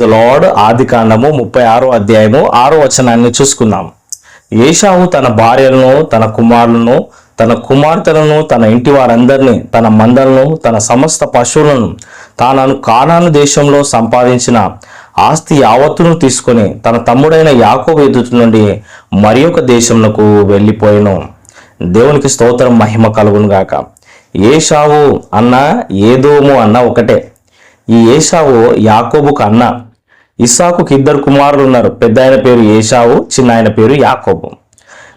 Lord ఆది కాండము ముప్పై ఆరో అధ్యాయము ఆరో వచనాన్ని చూసుకుందాం. ఏషావు తన భార్యలను తన కుమారులను తన కుమార్తెలను తన ఇంటి వారందరినీ తన మందలను తన సమస్త పశువులను తాను కానాను దేశంలో సంపాదించిన ఆస్తి యావత్తును తీసుకొని తన తమ్ముడైన యాకోబు ఎదుటి నుండి మరి ఒక దేశంలో వెళ్ళిపోయాను. దేవునికి స్తోత్రం మహిమ కలుగును గాక. ఏషావు అన్న ఏదోము అన్న ఒకటే. ఈ ఏషావు యాకోబుకు అన్న. ఇస్సాకుకి ఇద్దరు కుమారులు ఉన్నారు. పెద్ద ఆయన పేరు ఏషావు చిన్న ఆయన పేరు యాకోబు.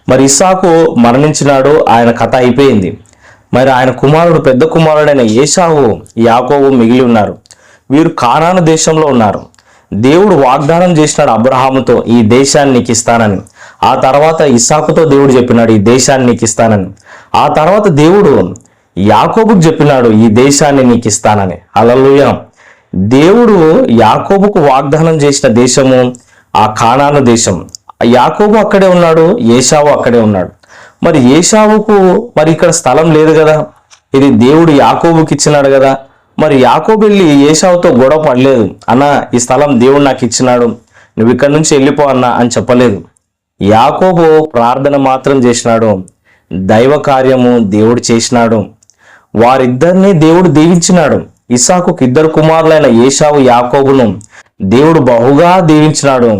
మరి ఇస్సాకు మరణించినాడు ఆయన కథ అయిపోయింది. మరి ఆయన కుమారుడు పెద్ద కుమారుడైన ఏషావు యాకోబు మిగిలి ఉన్నారు. వీరు కానాను దేశంలో ఉన్నారు. దేవుడు వాగ్దానం చేసినాడు అబ్రహాముతో ఈ దేశాన్ని నీకు ఇస్తానని. ఆ తర్వాత ఇస్సాకుతో దేవుడు చెప్పినాడు ఈ దేశాన్ని నీకు ఇస్తానని. ఆ తర్వాత దేవుడు యాకోబుకు చెప్పినాడు ఈ దేశాన్ని నీకు ఇస్తానని. అలలుయ దేవుడు యాకోబుకు వాగ్దానం చేసిన దేశము ఆ కానాను దేశం. యాకోబు అక్కడే ఉన్నాడు ఏషావు అక్కడే ఉన్నాడు. మరి ఏషావుకు మరి ఇక్కడ స్థలం లేదు కదా? ఇది దేవుడు యాకోబుకి ఇచ్చినాడు కదా? మరి యాకోబు వెళ్ళి ఏషావుతో గొడవ పడలేదు. అన్న ఈ స్థలం దేవుడు నాకు ఇచ్చినాడు. నువ్వు ఇక్కడి నుంచి వెళ్ళిపో అన్న అని చెప్పలేదు. యాకోబు ప్రార్థన మాత్రం చేసినాడు. దైవ కార్యము దేవుడు చేసినాడు. వారిద్దరిని దేవుడు దీవించినాడు. ఇసాకుకి ఇద్దరు కుమారులైన ఏషావు యాకోబును దేవుడు బహుగా దీవించినాడు.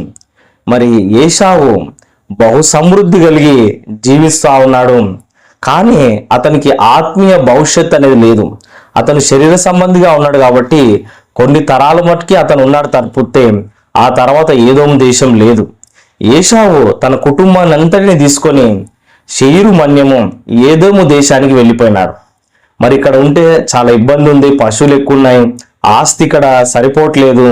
మరి ఏషావు బహు సమృద్ధి కలిగి జీవిస్తూ ఉన్నాడు. కానీ అతనికి ఆత్మీయ భవిష్యత్ అనేది లేదు. అతను శరీర సంబంధిగా ఉన్నాడు కాబట్టి కొన్ని తరాల మట్టుకి అతను ఉన్నాడు తప్పితే ఆ తర్వాత ఏదో దేశం లేదు. ఏషావు తన కుటుంబాన్ని అంతటిని తీసుకొని షెయిరు మన్యము ఏదోము దేశానికి వెళ్ళిపోయినాడు. మరి ఇక్కడ ఉంటే చాలా ఇబ్బంది ఉంది పశువులు ఎక్కువ ఉన్నాయి ఆస్తి ఇక్కడ సరిపోవట్లేదు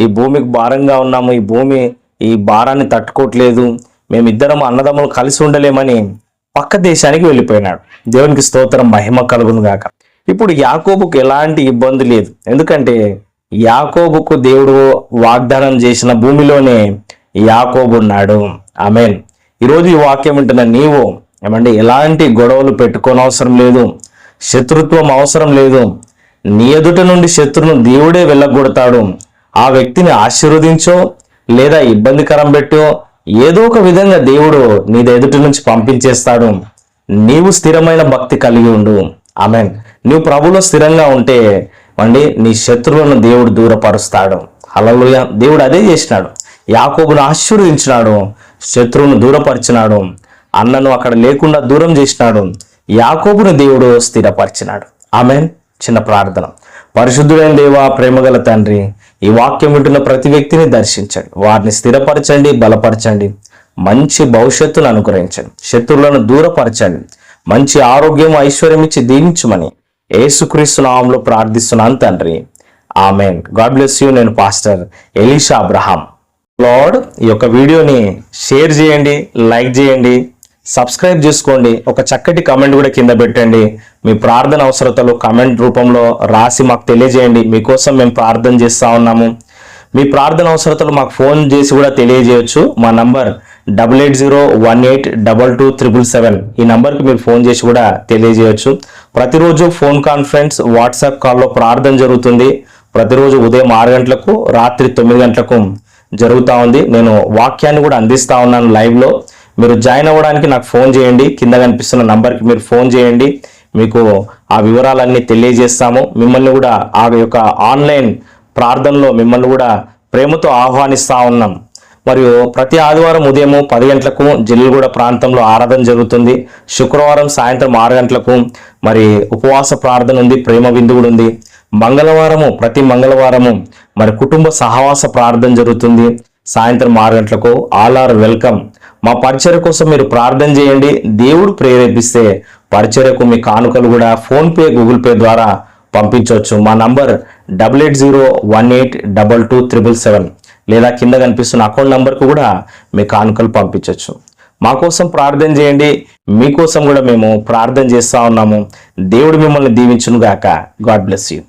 ఈ భూమికి భారంగా ఉన్నాము ఈ భూమి ఈ భారాన్ని తట్టుకోవట్లేదు మేమిద్దరం అన్నదమ్ములు కలిసి ఉండలేమని పక్క దేశానికి వెళ్ళిపోయినాడు. దేవునికి స్తోత్రం మహిమ కలుగును గాక. ఇప్పుడు యాకోబుకు ఎలాంటి ఇబ్బంది లేదు. ఎందుకంటే యాకోబుకు దేవుడు వాగ్దానం చేసిన భూమిలోనే యాకోబు ఉన్నాడు. ఆమెన్. ఈరోజు ఈ వాక్యం వింటున్న నీవు ఏమంటే ఎలాంటి గొడవలు పెట్టుకోనవసరం లేదు. శత్రుత్వం అవసరం లేదు. నీ ఎదుట నుండి శత్రును దేవుడే వెళ్ళగొడతాడు. ఆ వ్యక్తిని ఆశీర్వదించో లేదా ఇబ్బందికరం పెట్టో ఏదో ఒక విధంగా దేవుడు నీ ఎదుటి నుంచి పంపించేస్తాడు. నీవు స్థిరమైన భక్తి కలిగి ఉండు. ఆమెన్. నువ్వు ప్రభులో స్థిరంగా ఉంటే అండి నీ శత్రువులను దేవుడు దూరపరుస్తాడు. హల్లెలూయ. దేవుడు అదే చేసినాడు. యాకోబును ఆశీర్వదించినాడు. శత్రువును దూరపరిచినాడు. అన్నను అక్కడ లేకుండా దూరం చేసినాడు. యాకోబును దేవుడు స్థిరపరిచినాడు. ఆమెన్. చిన్న ప్రార్థన. పరిశుద్ధుడైన దేవా ప్రేమగల తండ్రి ఈ వాక్యం వింటున్న ప్రతి వ్యక్తిని దర్శించండి. వారిని స్థిరపరచండి బలపరచండి. మంచి భవిష్యత్తును అనుగ్రహించండి. శత్రువులను దూరపరచండి. మంచి ఆరోగ్యం ఐశ్వర్యం ఇచ్చి దీవించమని ఏసుక్రీస్తు నామంలో ప్రార్థిస్తున్నాను తండ్రి. ఆమెన్. God bless you. నేను పాస్టర్ ఎలీషా అబ్రహాం. లార్డ్ ఈ యొక్క వీడియోని షేర్ చేయండి లైక్ చేయండి. సబ్స్క్రైబ్ చేసుకోండి. ఒక చక్కటి కమెంట్ కూడా కింద పెట్టండి. మీ ప్రార్థన అవసరతలు కమెంట్ రూపంలో రాసి మాకు తెలియజేయండి. మీకోసం మేము ప్రార్థన చేస్తూ ఉన్నాము. మీ ప్రార్థన అవసరతలు మాకు ఫోన్ చేసి కూడా తెలియజేయచ్చు. మా number double eight zero one eight double two triple seven ఈ నంబర్కి మీరు ఫోన్ చేసి కూడా తెలియజేయచ్చు. ప్రతిరోజు ఫోన్ కాన్ఫరెన్స్ వాట్సాప్ కాల్లో ప్రార్థన జరుగుతుంది. ప్రతిరోజు ఉదయం ఆరు గంటలకు రాత్రి తొమ్మిది గంటలకు జరుగుతూ ఉంది. నేను వాక్యాన్ని కూడా అందిస్తా ఉన్నాను లైవ్లో. మీరు జాయిన్ అవ్వడానికి నాకు ఫోన్ చేయండి. కింద కనిపిస్తున్న నంబర్కి మీరు ఫోన్ చేయండి. మీకు ఆ వివరాలన్నీ తెలియజేస్తాము. మిమ్మల్ని కూడా ఆ యొక్క ఆన్లైన్ ప్రార్థనలో మిమ్మల్ని కూడా ప్రేమతో ఆహ్వానిస్తా ఉన్నాం. మరియు ప్రతి ఆదివారం ఉదయం పది గంటలకు జిల్లుగూడ ప్రాంతంలో ఆరాధన జరుగుతుంది. శుక్రవారం సాయంత్రం ఆరు గంటలకు మరి ఉపవాస ప్రార్థన ఉంది ప్రేమ విందు కూడా ఉంది. మంగళవారము ప్రతి మంగళవారము మరి కుటుంబ సహవాస ప్రార్థన జరుగుతుంది. సాయంత్రం ఆరు గంటలకు ఆల్ ఆర్ వెల్కమ్. మా పరిచర్య కోసం మీరు ప్రార్థన చేయండి. దేవుడు ప్రేరేపిస్తే పరిచర్యకు మీ కానుకలు కూడా ఫోన్పే గూగుల్ పే ద్వారా పంపించవచ్చు. మా number double eight zero one eight double two triple seven లేదా కింద కనిపిస్తున్న అకౌంట్ నంబర్కు కూడా మీ కానుకలు పంపించవచ్చు. మా కోసం ప్రార్థన చేయండి. మీకోసం కూడా మేము ప్రార్థన చేస్తా ఉన్నాము. దేవుడు మిమ్మల్ని దీవించును గాక గాడ్ బ్లెస్ యూ.